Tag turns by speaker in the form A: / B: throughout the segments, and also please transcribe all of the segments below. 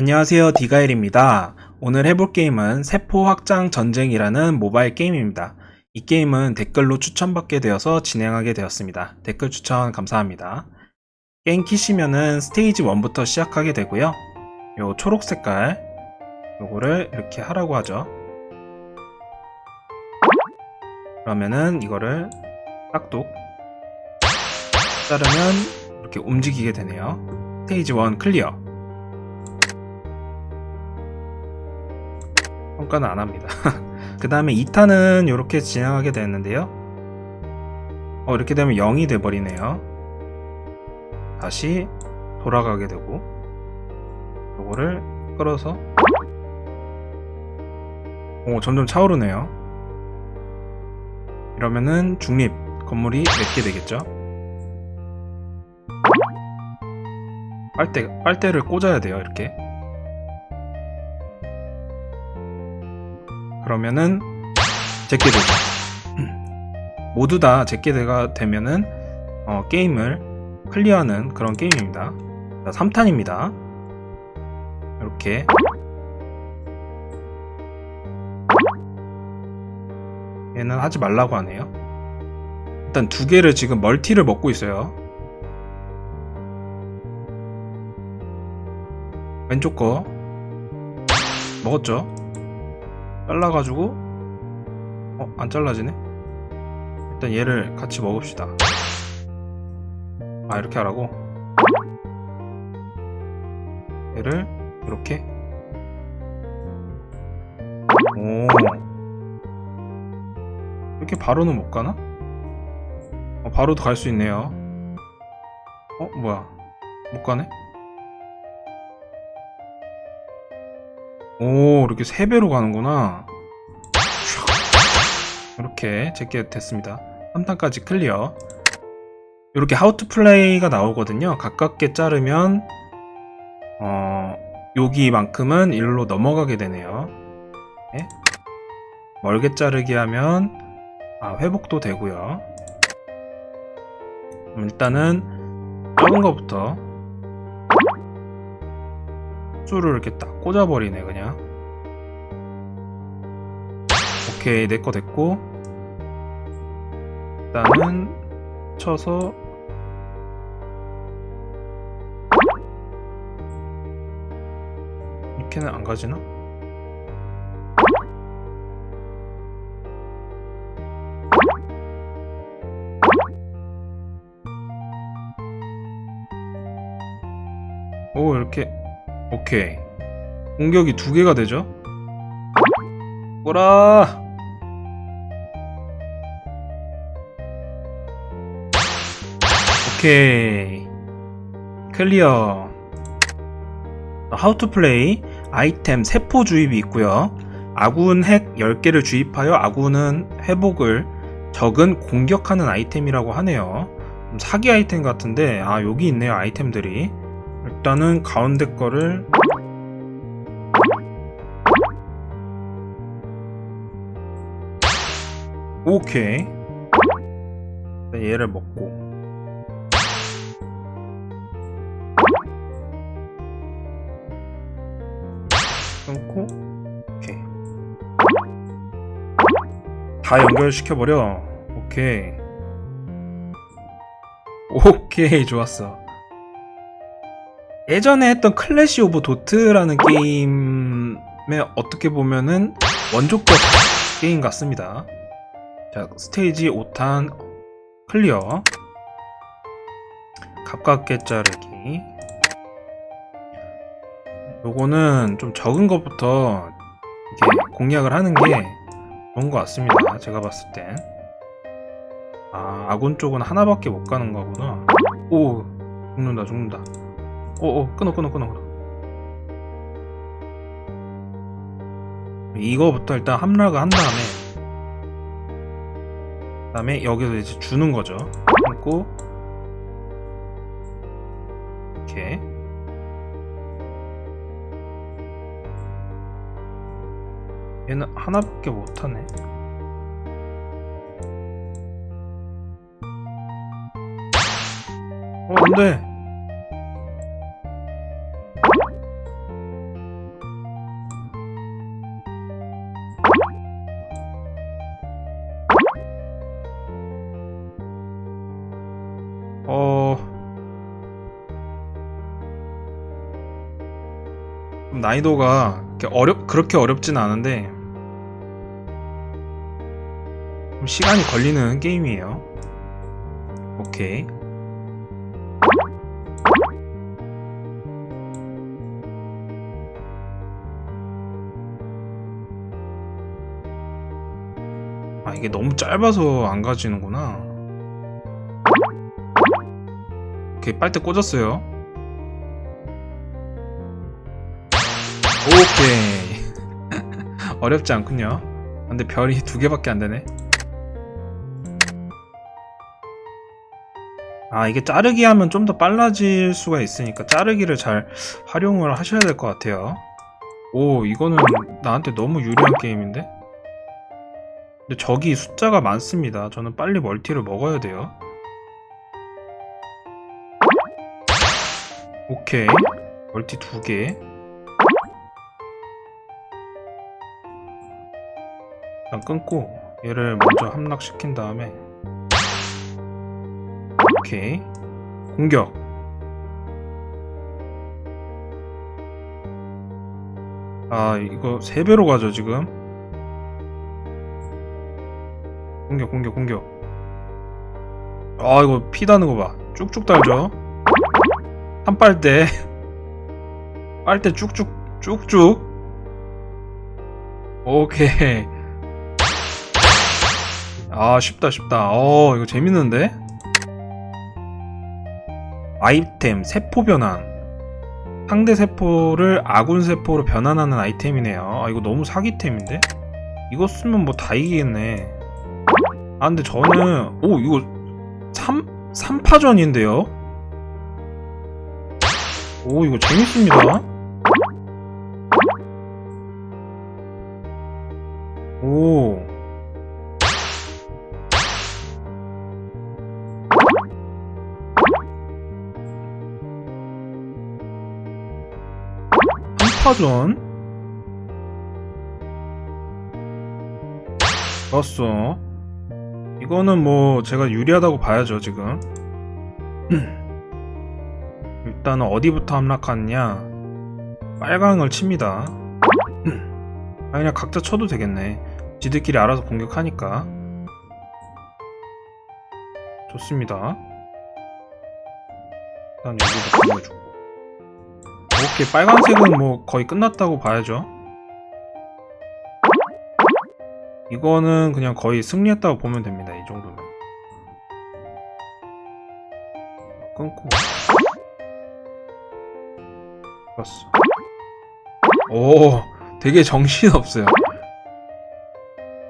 A: 안녕하세요 디가일입니다. 오늘 해볼 게임은 세포 확장 전쟁이라는 모바일 게임입니다. 이 게임은 댓글로 추천받게 되어서 진행하게 되었습니다. 댓글 추천 감사합니다. 게임 키시면은 스테이지 1부터 시작하게 되고요. 요 초록 색깔 요거를 이렇게 하라고 하죠. 그러면은 이거를 딱둑 자르면 이렇게 움직이게 되네요. 스테이지 1 클리어. 평가는 안 합니다. 그 다음에 2탄은 이렇게 진행하게 되는데요. 어, 이렇게 되면 0이 돼버리네요. 다시 돌아가게 되고, 요거를 끌어서, 오, 점점 차오르네요. 이러면은 중립 건물이 몇 개 되겠죠? 빨대, 빨대를 꽂아야 돼요, 이렇게. 그러면은 제게 되죠. 모두 다 제게 대가 되면은 어, 게임을 클리어하는 그런 게임입니다. 자, 3탄입니다. 이렇게 얘는 하지 말라고 하네요. 일단 두 개를 지금 멀티를 먹고 있어요. 왼쪽 거 먹었죠? 잘라가지고 어? 안 잘라지네? 일단 얘를 같이 먹읍시다 아 이렇게 하라고? 얘를 이렇게 오 이렇게 바로는 못 가나? 어, 바로도 갈 수 있네요 어? 뭐야 못 가네? 오 이렇게 세 배로 가는구나. 이렇게 제게 됐습니다. 3탄까지 클리어. 이렇게 하우 투 플레이가 나오거든요. 가깝게 자르면 어 여기만큼은 일로 넘어가게 되네요. 네? 멀게 자르기 하면 아 회복도 되고요. 일단은 작은 거부터. 수를 이렇게 딱 꽂아버리네 그냥 오케이 내 거 됐고 일단은 쳐서 이렇게는 안 가지나? 오 이렇게 오케이 공격이 두 개가 되죠? 꼬라 오케이. 클리어. 하우 투 플레이 아이템 세포 주입이 있고요. 아군 핵 10개를 주입하여 아군은 회복을 적은 공격하는 아이템이라고 하네요. 좀 사기 아이템 같은데 아 여기 있네요 아이템들이. 일단은 가운데 거를 오케이. 얘를 먹고 다 연결시켜버려 오케이 오케이 좋았어 예전에 했던 클래시 오브 도트라는 게임에 어떻게 보면은 원조격 게임 같습니다. 자, 스테이지 5탄 클리어. 가깝게 자르기. 요거는 좀 적은 것부터 이렇게 공략을 하는 게 좋은 것 같습니다. 제가 봤을 땐. 아, 아군 쪽은 하나밖에 못 가는 거구나. 오, 죽는다, 죽는다. 오 오 끊어 끊어 끊어 끊어 이거부터 일단 함락을 한 다음에 그 다음에 여기서 이제 주는 거죠 끊고 이렇게 얘는 하나밖에 못하네. 어 안돼. 어... 난이도가 그렇게 어렵진 않은데 시간이 걸리는 게임이에요. 오케이. 아 이게 너무 짧아서 안 가지는구나. 오케이 빨대 꽂았어요. 오케이 어렵지 않군요. 근데 별이 두 개밖에 안 되네. 아 이게 자르기 하면 좀 더 빨라질 수가 있으니까 자르기를 잘 활용을 하셔야 될 것 같아요. 오 이거는 나한테 너무 유리한 게임인데? 근데 적이 숫자가 많습니다. 저는 빨리 멀티를 먹어야 돼요. 오케이. 멀티 두 개. 일단 끊고 얘를 먼저 함락시킨 다음에 오케이. 공격. 아, 이거 세배로 가죠, 지금. 공격, 공격, 공격. 아, 이거 피 다는 거 봐. 쭉쭉 달죠? 한 빨대. 빨대 쭉쭉, 쭉쭉. 오케이. 아, 쉽다, 쉽다. 어, 이거 재밌는데? 아이템, 세포 변환. 상대 세포를 아군 세포로 변환하는 아이템이네요. 아, 이거 너무 사기템인데? 이거 쓰면 뭐 다 이기겠네. 아, 근데 저는, 오, 이거 3, 3파전인데요? 오, 이거 재밌습니다. 오. 한파전? 좋았어. 이거는 뭐 제가 유리하다고 봐야죠 지금. 일단은 어디부터 함락하느냐? 빨강을 칩니다. 아, 그냥 각자 쳐도 되겠네. 지들끼리 알아서 공격하니까. 좋습니다. 일단 여기다 보내주고. 오케이, 빨간색은 뭐 거의 끝났다고 봐야죠. 이거는 그냥 거의 승리했다고 보면 됩니다. 이 정도는. 끊고. 좋았어. 오, 되게 정신없어요.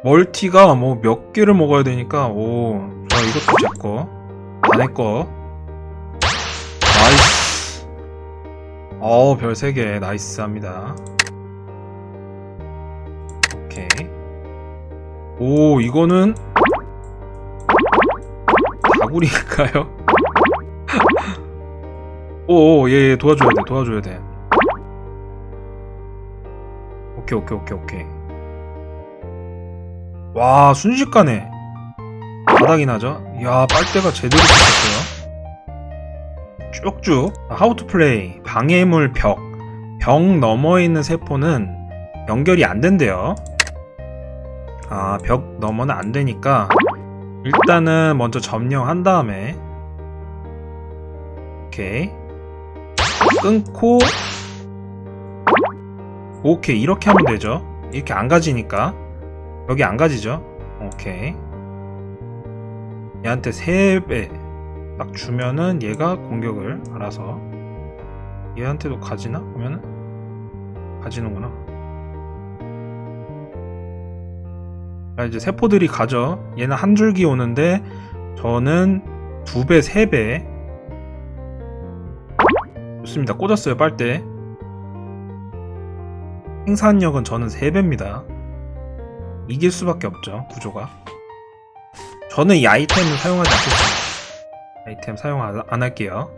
A: 멀티가 뭐 몇 개를 먹어야 되니까, 오, 자, 이것도 제 거. 안에 거. 어, 별 3개. 나이스 합니다. 오케이. 오, 이거는 다구리일까요? 오, 오, 얘, 얘 도와줘야 돼, 도와줘야 돼. 오케이, 오케이, 오케이, 오케이. 와, 순식간에 바닥이 나죠? 이야, 빨대가 제대로 붙었어요. 쭉쭉. 하우 투 플레이. 방해물 벽. 벽 너머에 있는 세포는 연결이 안 된대요. 아, 벽 너머는 안 되니까 일단은 먼저 점령한 다음에 오케이. 끊고 오케이. 이렇게 하면 되죠. 이렇게 안 가지니까 여기 안 가지죠. 오케이. 얘한테 3배 딱 주면은 얘가 공격을 알아서 얘한테도 가지나? 보면은 가지는구나. 자, 이제 세포들이 가죠. 얘는 한 줄기 오는데 저는 두 배, 세 배. 좋습니다. 꽂았어요, 빨대. 생산력은 저는 세 배입니다. 이길 수밖에 없죠, 구조가. 저는 이 아이템을 사용하지 않겠습니다. 아이템 사용 안, 안 할게요.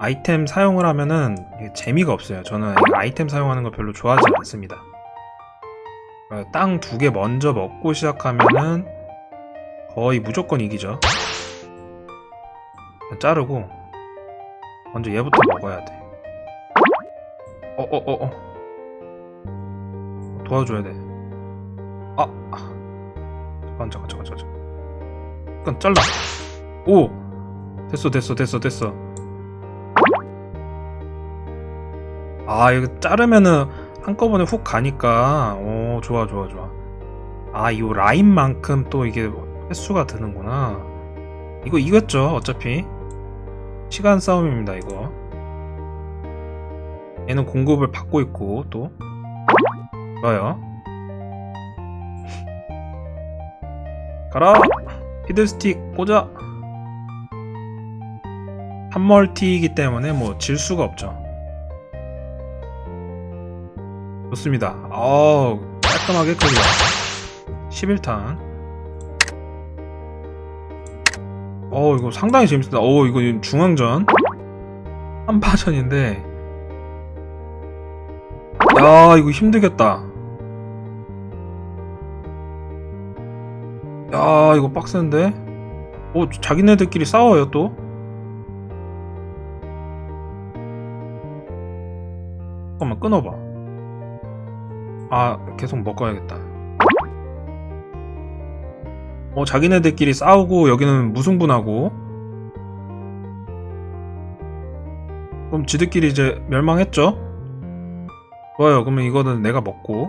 A: 아이템 사용을 하면은 재미가 없어요. 저는 이 아이템 사용하는 거 별로 좋아하지 않습니다. 땅 두 개 먼저 먹고 시작하면은 거의 무조건 이기죠. 자르고 먼저 얘부터 먹어야 돼. 어, 어, 어, 어. 도와줘야 돼. 아, 아. 잠깐, 잠깐, 잠깐, 잠깐. 잠깐, 잘라. 오! 됐어, 됐어, 됐어, 됐어. 아, 이거 자르면은 한꺼번에 훅 가니까, 오, 좋아, 좋아, 좋아. 아, 이 라인만큼 또 이게 횟수가 드는구나. 이거 이겼죠, 어차피. 시간 싸움입니다, 이거. 얘는 공급을 받고 있고, 또. 좋아요. 가라! 피드스틱 꽂아! 한 멀티이기 때문에 뭐 질 수가 없죠. 좋습니다. 어우, 깔끔하게 클리어. 11탄. 어, 이거 상당히 재밌습니다. 어, 이거 중앙전. 한파전인데. 야, 이거 힘들겠다. 야, 이거 빡센데? 오, 자기네들끼리 싸워요, 또? 잠깐만, 끊어봐. 아, 계속 먹어야겠다. 어, 자기네들끼리 싸우고, 여기는 무승부나고. 그럼 지들끼리 이제 멸망했죠? 좋아요. 그러면 이거는 내가 먹고.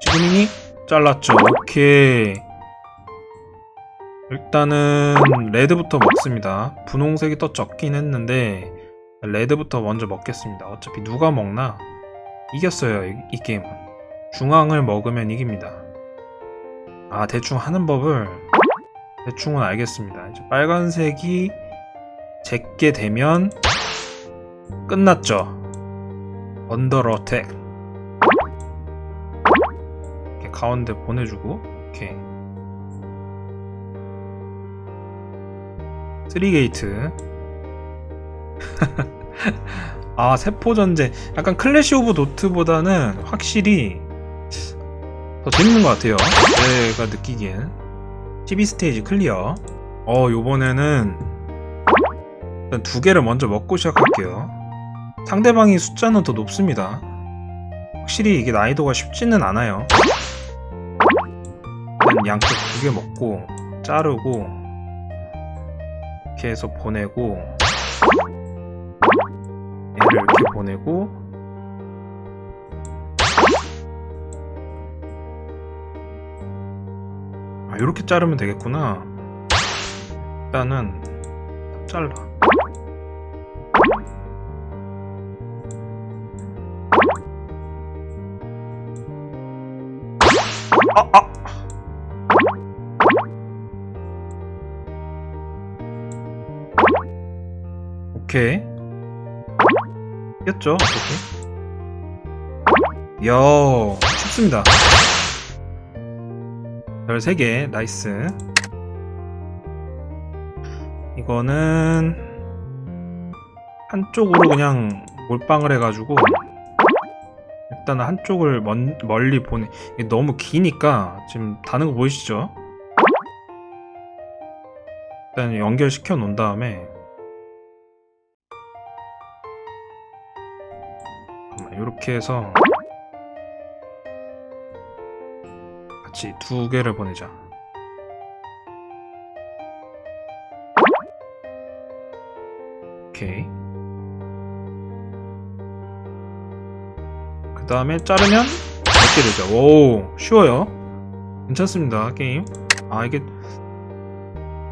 A: 지금이니? 잘랐죠. 오케이. 일단은 레드부터 먹습니다. 분홍색이 더 적긴 했는데 레드부터 먼저 먹겠습니다. 어차피 누가 먹나? 이겼어요. 이, 이 게임은. 중앙을 먹으면 이깁니다. 아 대충 하는 법을 대충은 알겠습니다. 이제 빨간색이 제게 되면 끝났죠. 이렇게 가운데 보내주고 오케이 3게이트. 아 세포전쟁 약간 클래시 오브 노트보다는 확실히 더 재밌는 것 같아요. 제가 느끼기엔. 12스테이지 클리어. 어 요번에는 일단 두 개를 먼저 먹고 시작할게요. 상대방이 숫자는 더 높습니다. 확실히 이게 난이도가 쉽지는 않아요 일단 양쪽 두 개 먹고 자르고 이렇게 해서 보내고 얘를 이렇게 보내고 아 이렇게 자르면 되겠구나 일단은 잘라 아, 아. 오케이. 이겼죠? 어떻게? 이야, 쉽습니다. 별 3개, 나이스. 이거는 한쪽으로 그냥 몰빵을 해가지고 일단 한쪽을 먼, 멀리 보내 너무 기니까 지금 다는 거 보이시죠? 일단 연결시켜 놓은 다음에 이렇게 해서 같이 두 개를 보내자 오케이 그 다음에 자르면 이렇게 되죠. 오, 쉬워요. 괜찮습니다, 게임. 아, 이게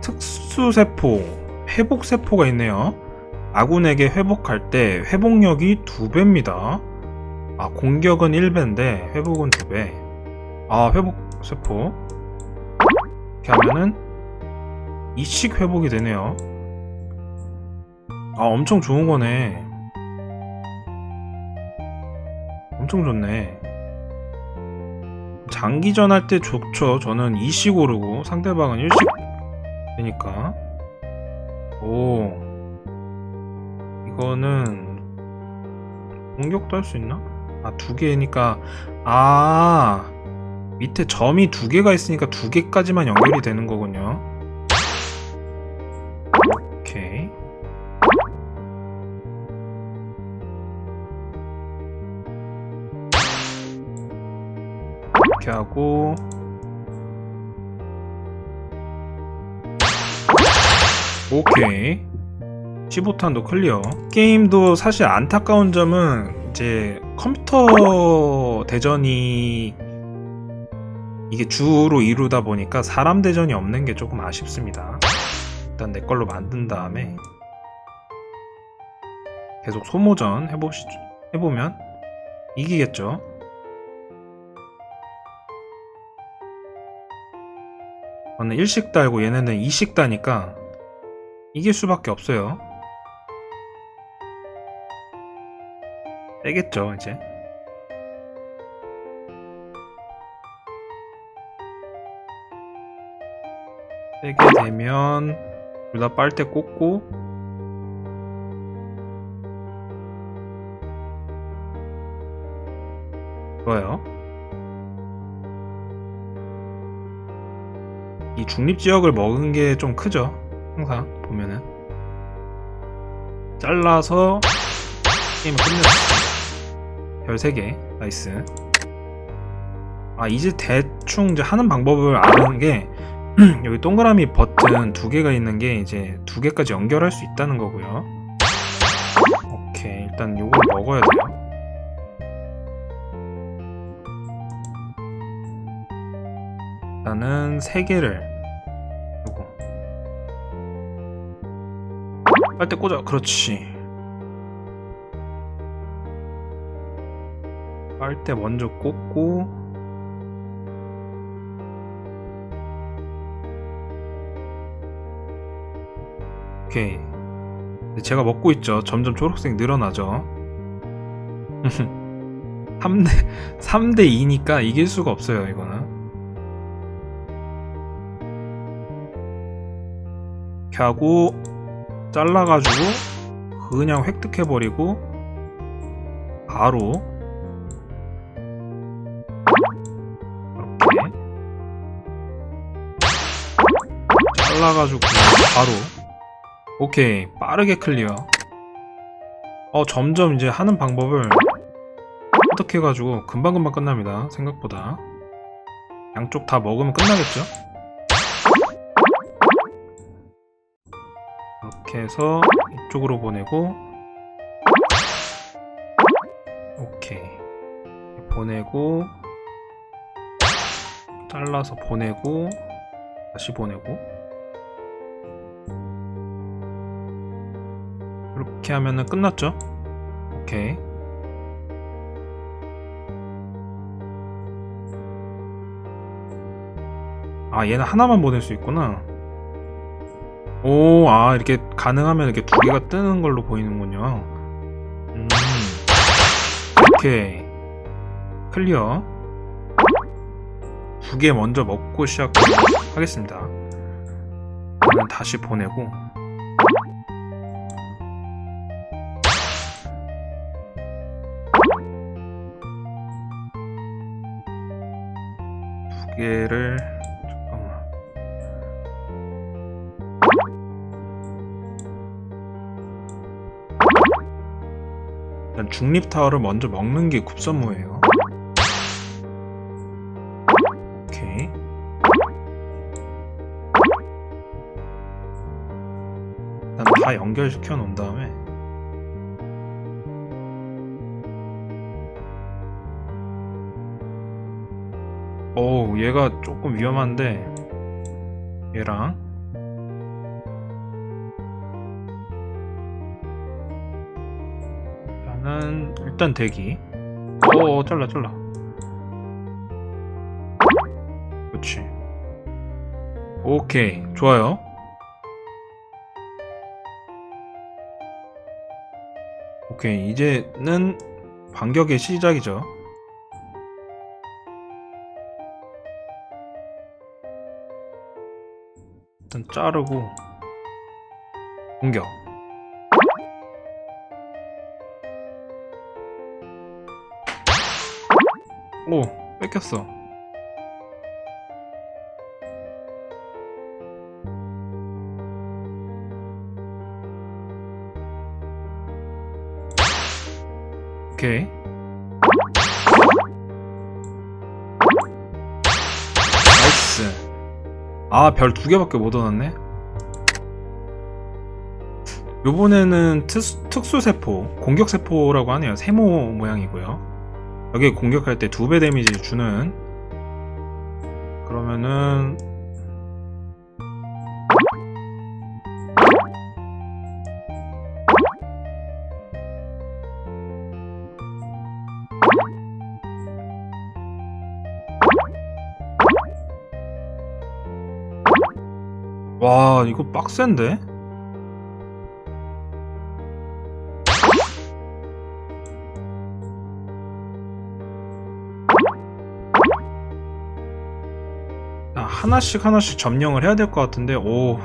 A: 특수세포, 회복세포가 있네요. 아군에게 회복할 때 회복력이 2배입니다. 아, 공격은 1배인데 회복은 2배. 아, 회복 세포. 이렇게 하면은 2씩 회복이 되네요. 아, 엄청 좋은 거네. 엄청 좋네. 장기전 할 때 좋죠. 저는 2씩 오르고 상대방은 1씩 되니까. 오. 이거는 공격도 할 수 있나? 아 두 개니까 아 밑에 점이 두 개가 있으니까 두 개까지만 연결이 되는 거군요. 오케이. 이렇게 하고 오케이. 15탄도 클리어. 게임도 사실 안타까운 점은 이제 컴퓨터 대전이 이게 주로 이루다 보니까 사람 대전이 없는 게 조금 아쉽습니다. 일단 내 걸로 만든 다음에 계속 소모전 해보시, 해보면 이기겠죠? 저는 1식 달고 얘네는 2식 다니까 이길 수밖에 없어요. 빼겠죠, 이제. 빼게 되면 둘 다 빨대 꽂고 좋아요. 이 중립 지역을 먹은 게 좀 크죠. 항상 보면은 잘라서 게임을 끝냈습니다. 별 3개 나이스. 아 이제 대충 이제 하는 방법을 아는 게 여기 동그라미 버튼 두 개가 있는 게 이제 두 개까지 연결할 수 있다는 거고요. 오케이 일단 요걸 먹어야 돼요. 일단은 세 개를 요거 빨대 꽂아 그렇지 빨대 먼저 꽂고 오케이. 제가 먹고 있죠. 점점 초록색 늘어나죠. 3대 3대 2니까 이길 수가 없어요 이거는. 이렇게 하고 잘라가지고 그냥 획득해버리고 바로 잘라가지고 바로. 오케이 빠르게 클리어. 어 점점 이제 하는 방법을 획득해가지고 금방금방 끝납니다 생각보다. 양쪽 다 먹으면 끝나겠죠? 이렇게 해서 이쪽으로 보내고. 오케이. 보내고. 잘라서 보내고. 다시 보내고 이렇게 하면은 끝났죠 오케이 아 얘는 하나만 보낼 수 있구나 오, 아, 이렇게 가능하면 이렇게 두 개가 뜨는 걸로 보이는군요. 음, 오케이. 클리어. 두 개 먼저 먹고 시작하겠습니다. 그러면 다시 보내고. 개를 잠깐만. 일단 중립 타워를 먼저 먹는 게 굽선무예요. 오케이. 일단 다 연결시켜 놓은 다음에 오 얘가 조금 위험한데 얘랑? 일단은 일단 대기. 오 잘라 잘라. 그렇지 오케이 좋아요. 오케이 이제는 반격의 시작이죠 일단 자르고 공격 오 뺏겼어. 오케이 아, 별 두 개밖에 못 얻었네. 요번에는 특수, 특수세포, 공격세포라고 하네요. 세모 모양이고요. 여기 공격할 때 두 배 데미지 주는 그러면은 이거 빡센데? 아, 하나씩 하나씩 점령을 해야 될 것 같은데 오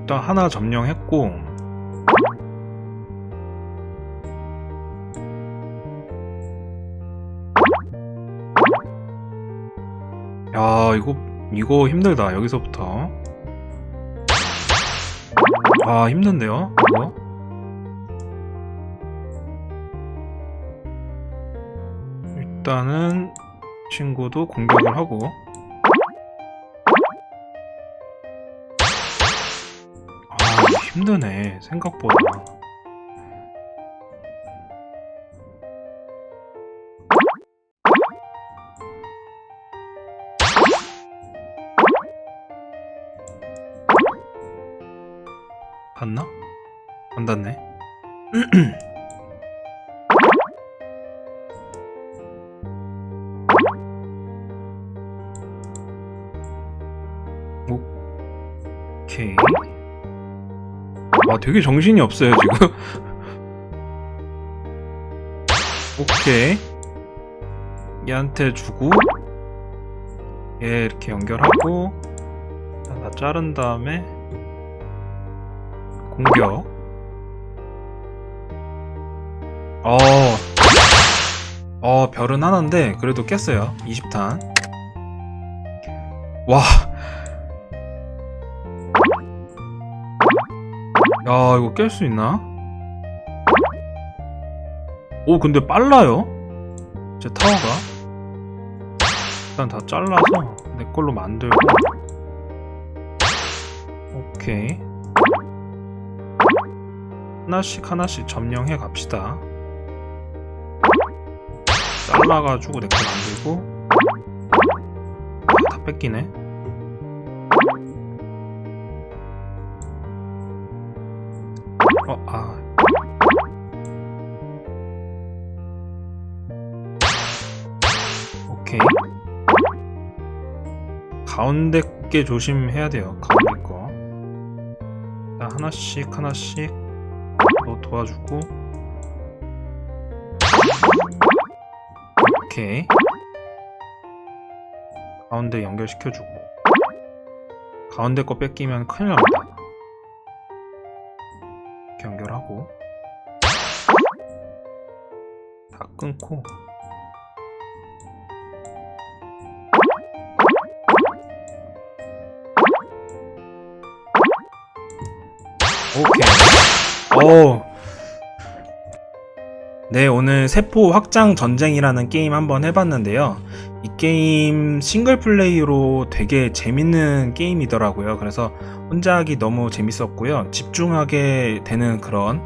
A: 일단 하나 점령했고 야 이거 이거 힘들다 여기서부터. 아 힘든데요? 이거? 일단은 친구도 공격을 하고. 아 힘드네 생각보다 되게 정신이 없어요, 지금. 오케이. 얘한테 주고, 얘 이렇게 연결하고, 다 자른 다음에, 공격. 어, 어, 별은 하나인데, 그래도 깼어요. 20탄. 와, 야 이거 깰 수 있나? 오 근데 빨라요? 제 타워가? 일단 다 잘라서 내 걸로 만들고. 오케이. 하나씩 하나씩 점령해 갑시다. 잘라가지고 내 거 만들고. 아, 다 뺏기네 오케이. 가운데 게 조심해야 돼요. 가운데 거. 하나씩 하나씩 너 도와주고. 오케이. 가운데 연결시켜주고. 가운데 거 뺏기면 큰일 납니다. 연결하고 다 끊고 네 오늘 세포 확장 전쟁이라는 게임 한번 해봤는데요 이 게임 싱글 플레이로 되게 재밌는 게임이더라고요 그래서 혼자 하기 너무 재밌었고요. 집중하게 되는 그런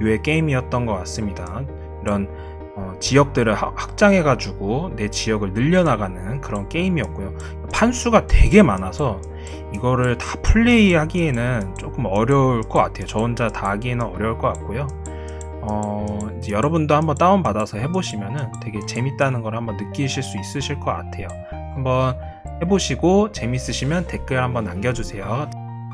A: 유의 게임이었던 것 같습니다. 이런 어, 지역들을 하- 확장해가지고 내 지역을 늘려나가는 그런 게임이었고요. 판수가 되게 많아서 이거를 다 플레이하기에는 조금 어려울 것 같아요. 저 혼자 다 하기에는 어려울 것 같고요. 어, 여러분도 한번 다운받아서 해보시면은 되게 재밌다는 걸 한번 느끼실 수 있으실 것 같아요. 한번 해보시고 재밌으시면 댓글 한번 남겨주세요.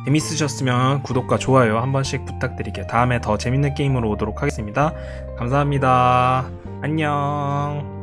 A: 재밌으셨으면 구독과 좋아요 한 번씩 부탁드릴게요. 다음에 더 재밌는 게임으로 오도록 하겠습니다. 감사합니다. 안녕.